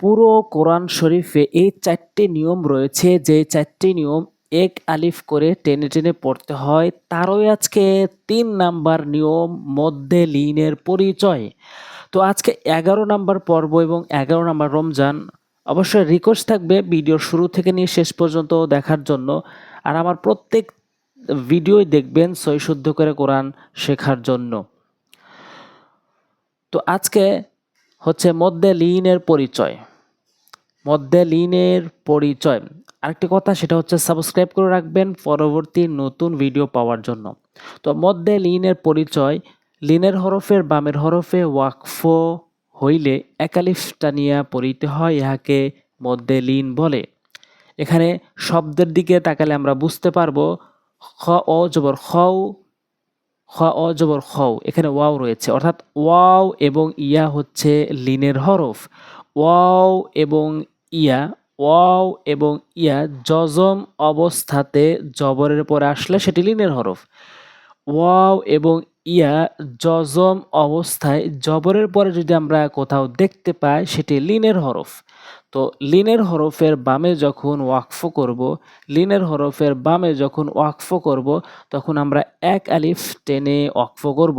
পুরো কোরআন শরীফে এই চারটি নিয়ম রয়েছে যে চারটি নিয়ম এক আলিফ করে টেনে টেনে পড়তে হয়। তারই আজকে তিন নাম্বার নিয়ম মধ্যে লিনের পরিচয়। তো আজকে এগারো নাম্বার পর্ব এবং এগারো নাম্বার রমজান। অবশ্যই রিকোয়েস্ট থাকবে ভিডিওর শুরু থেকে নিয়ে শেষ পর্যন্ত দেখার জন্য। আর আমার প্রত্যেক ভিডিওই দেখবেন সই শুদ্ধ করে কোরআন শেখার জন্য। তো আজকে হচ্ছে মধ্যে লিনের পরিচয়। মধ্যে লিনের পরিচয়। আরেকটি কথা, সেটা হচ্ছে সাবস্ক্রাইব করে রাখবেন পরবর্তী নতুন ভিডিও পাওয়ার জন্য। তো মধ্যে লিনের পরিচয়, লিনের হরফের বামের হরফে ওয়াকফ হইলে একালিফ টানিয়া পড়িতে হয় ইহাকে মধ্যে লিন বলে। এখানে শব্দের দিকে তাকালে আমরা বুঝতে পারব, খ, অ, জবর, খও খ, অ, জবর, খও, এখানে ওয়াও রয়েছে। অর্থাৎ ওয়াও এবং ইয়া হচ্ছে লিনের হরফ। ওয়াও এবং ইয়া, ওয়াও এবং ইয়া জজম অবস্থাতে জবরের পরে আসলে সেটি লিনের হরফ। ওয়াও এবং ইয়া জজম অবস্থায় জবরের পরে যদি আমরা কোথাও দেখতে পাই সেটি লিনের হরফ। তো লিনের হরফের বামে যখন ওয়াকফ করব, লিনের হরফের বামে যখন ওয়াকফ করব, তখন আমরা এক আলিফ টেনে ওয়াকফ করব।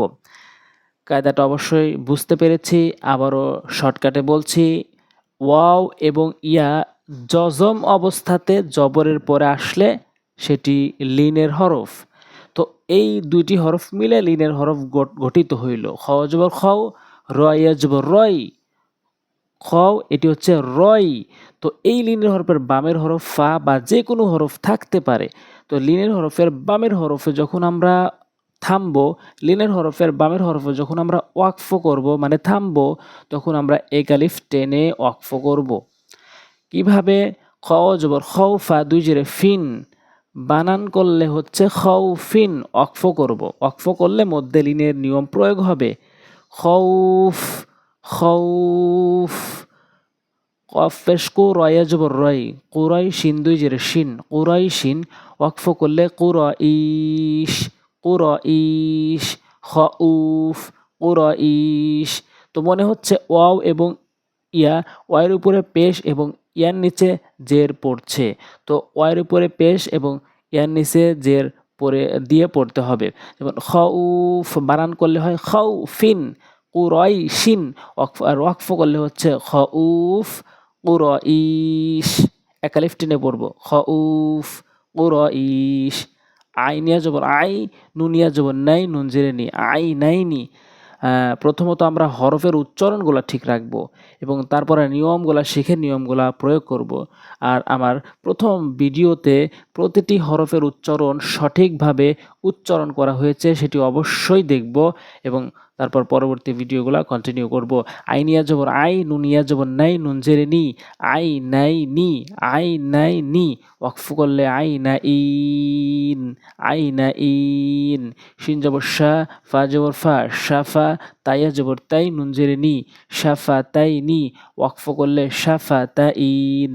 কায়দাটা অবশ্যই বুঝতে পেরেছি, আবারও শর্টকাটে বলছি, ওয়াও এবং ইয়া জজম অবস্থাতে জবরের পরে আসলে সেটি লিনের হরফ। তো এই দুইটি হরফ মিলে লিনের হরফ গঠিত হইল। খ জবর খাও রয়া জবর রয় খ, এটি হচ্ছে রয়। তো এই লিনের হরফের বামের হরফ ফা বা যে কোনো হরফ থাকতে পারে। তো লিনের হরফের বামের হরফে যখন আমরা থামবো, লিনের হরফের বামের হরফে যখন আমরা ওয়াকফ করব মানে থামবো, তখন আমরা একালিফ টেনে ওয়াকফ করব। কীভাবে? খ, জবর খৌফা দুই জেরে ফিন। বানান করলে হচ্ছে খৌফিন অক্ফ করব। অক্ফ করলে মধ্যে লিনের নিয়ম প্রয়োগ হবে। খৌফ খৌফ কফেশ কো রয়া জবর রয় কুরাই শিন দুই জেরে শিন কুরাই শিন ওয়াকফ করলে কুর ইস কুর ইস খ উফ কুর ইস তো মনে হচ্ছে ওয়াও এবং ইয়া ওয়াইয়ের উপরে পেশ এবং ইয়ার নিচে জের পড়ছে তো ওয়াইয়ের উপরে পেশ এবং ইয়ার নিচে জের পরে দিয়ে পড়তে হবে যেমন খ উফ বানান করলে হয় খ ফিন কুরই শিন আর ওয়াকফ করলে হচ্ছে খ উফ কুর ইস একালিফ টেনে পড়ব। খ উফ কুর ইস আই নিয়া জবর আই নুনিয়া জবর নাই, নুন জেরে নি। আই, নাই নি। প্রথমত আমরা হরফের উচ্চারণগুলো ঠিক রাখব এবং তারপরে নিয়মগুলো, শিখে নিয়মগুলো প্রয়োগ করব। আর আমার প্রথম ভিডিওতে প্রতিটি হরফের উচ্চারণ সঠিকভাবে উচ্চারণ করা হয়েছে সেটি অবশ্যই দেখব এবং তারপর পরবর্তী ভিডিওগুলো কন্টিনিউ করব। আইনিয়া জবর আই নুনিয়া জবর নাই, নুন জেরে নি, আই নাই নি, আই নাই নি, ওয়াকফ করলে আই না ইন আই না ইন শিন জবর শাহ ফা জবর ফা শাফা তাইয়া জবর তাই নুন জেরে নি শাফা তাই নি, ওয়াকফ করলে শাফা তা ইন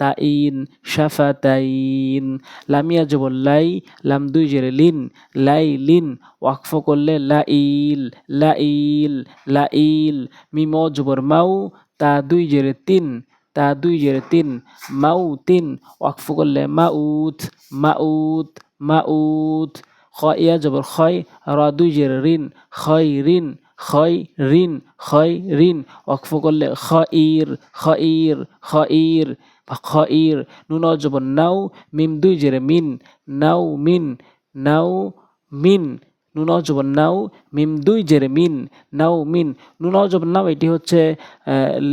তাইন তাইন তাইন। লামিয়া জবর লাই, লাম দুই জেরে লিন, লাই লিন, ওয়াকফ করলে লাইল লাইল লাইল। মিম জবর মাউ, তা দুই জেরে তিন, তা দুই জেরে তিন মাউ তিন ওয়াকফ করলে মাউত মাউত মাউত। খ ইয়া জবর খয় র দুই জের ঋণ খয় ঋণ খয় ঋণ খয় ঋণ, অক্ফ করলে খ ইর খ ইর খ ইর খইর, নুন জবর নাও, মিম দুই জেরে মিন, নাও মিন নাও মিন নুন জবর নাও মিম দুই জেরে মিন, নাও মিন। নুন জবর নাও এটি হচ্ছে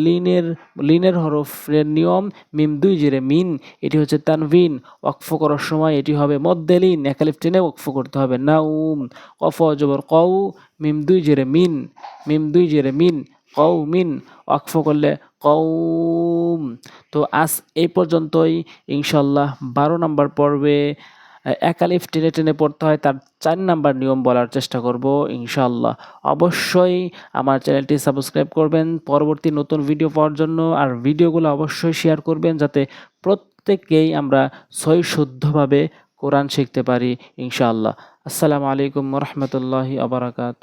লিনের লিনের হরফের নিয়ম, মিম দুই জেরে মিন, এটি হচ্ছে তানভিন। ওয়াকফ করার সময় এটি হবে মধ্যে লিন, একালিফ টেনে ওয়াকফ করতে হবে। নাউম কফ জবর কউ মিম দুই জেরে মিন, মিম দুই জেরে মিন কৌ মিন। ওয়াকফ করলে কৌম তো আজ এই পর্যন্তই। ইনশাল্লাহ বারো নম্বর পর্বে একালিফ টেনে টেনে পড়তে হয়, তার চার নাম্বার নিয়ম বলার চেষ্টা করব ইনশাল্লাহ অবশ্যই আমার চ্যানেলটি সাবস্ক্রাইব করবেন, পরবর্তী নতুন ভিডিও পাওয়ার জন্য, আর ভিডিওগুলো অবশ্যই শেয়ার করবেন, যাতে প্রত্যেককেই আমরা সই শুদ্ধভাবে কোরআন শিখতে পারি, ইনশাআল্লাহ। আসসালামু আলাইকুম রহমতুল্লাহি আবরাকাত